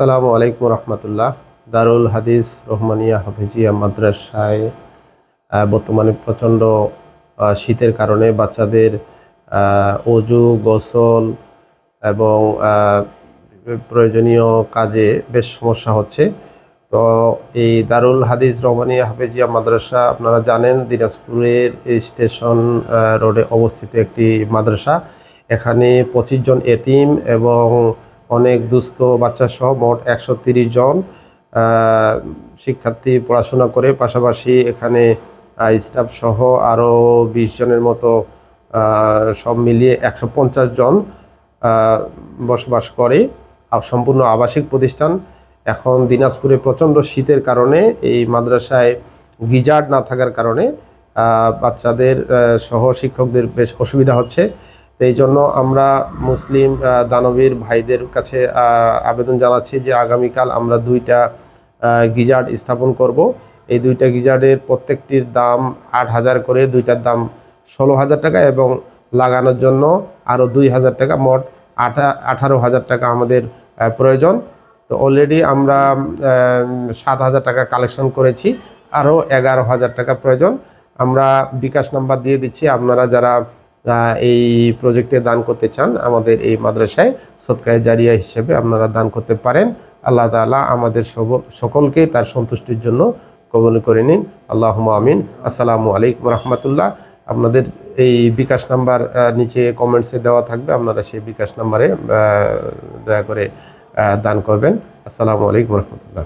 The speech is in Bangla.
আসসালামু আলাইকুম রহমতুল্লাহ। দারুল হাদিস রহমানিয়া হাফিজিয়া মাদ্রাসায় বর্তমানে প্রচণ্ড শীতের কারণে বাচ্চাদের অজু, গোসল এবং প্রয়োজনীয় কাজে বেশ সমস্যা হচ্ছে। তো এই দারুল হাদিস রহমানিয়া হাফিজিয়া মাদ্রাসা আপনারা জানেন, দিনাজপুরের স্টেশন রোডে অবস্থিত একটি মাদ্রাসা। এখানে পঁচিশ জন এতিম এবং অনেক দুস্থ বাচ্চা সহ মোট একশো জন শিক্ষার্থী পড়াশোনা করে, পাশাপাশি এখানে স্টাফ সহ আরও বিশ জনের মতো সব মিলিয়ে একশো পঞ্চাশ জন বসবাস করে। সম্পূর্ণ আবাসিক প্রতিষ্ঠান। এখন দিনাজপুরে প্রচণ্ড শীতের কারণে এই মাদ্রাসায় গিজার্ড না থাকার কারণে বাচ্চাদের সহ শিক্ষকদের বেশ অসুবিধা হচ্ছে। তো এই জন্য আমরা মুসলিম দানবীর ভাইদের কাছে আবেদন জানাচ্ছি যে আগামীকাল আমরা দুইটা গিজার্ড স্থাপন করব। এই দুইটা গিজার্ডের প্রত্যেকটির দাম আট হাজার করে, দুইটার দাম ষোলো হাজার টাকা এবং লাগানোর জন্য আরও দুই হাজার টাকা, মোট আঠা আঠারো হাজার টাকা আমাদের প্রয়োজন। তো অলরেডি আমরা সাত হাজার টাকা কালেকশন করেছি আরও এগারো হাজার টাকা প্রয়োজন। আমরা বিকাশ নাম্বার দিয়ে দিচ্ছি, আপনারা যারা এই প্রজেক্টে দান করতে চান আমাদের এই মাদ্রাসায় সৎকায় জারিয়া হিসেবে আপনারা দান করতে পারেন। আল্লাহ তাআলা আমাদের সব- সকলকে তার সন্তুষ্টির জন্য কবল করে নিন। আল্লাহ আমিন। আসসালামু আলাইকুম রহমতুল্লাহ। আপনাদের এই বিকাশ নাম্বার নিচে কমেন্টসে দেওয়া থাকবে, আপনারা সেই বিকাশ নাম্বারে দয়া করে দান করবেন। আসসালামু আলাইকুম রহমতুল্লাহ।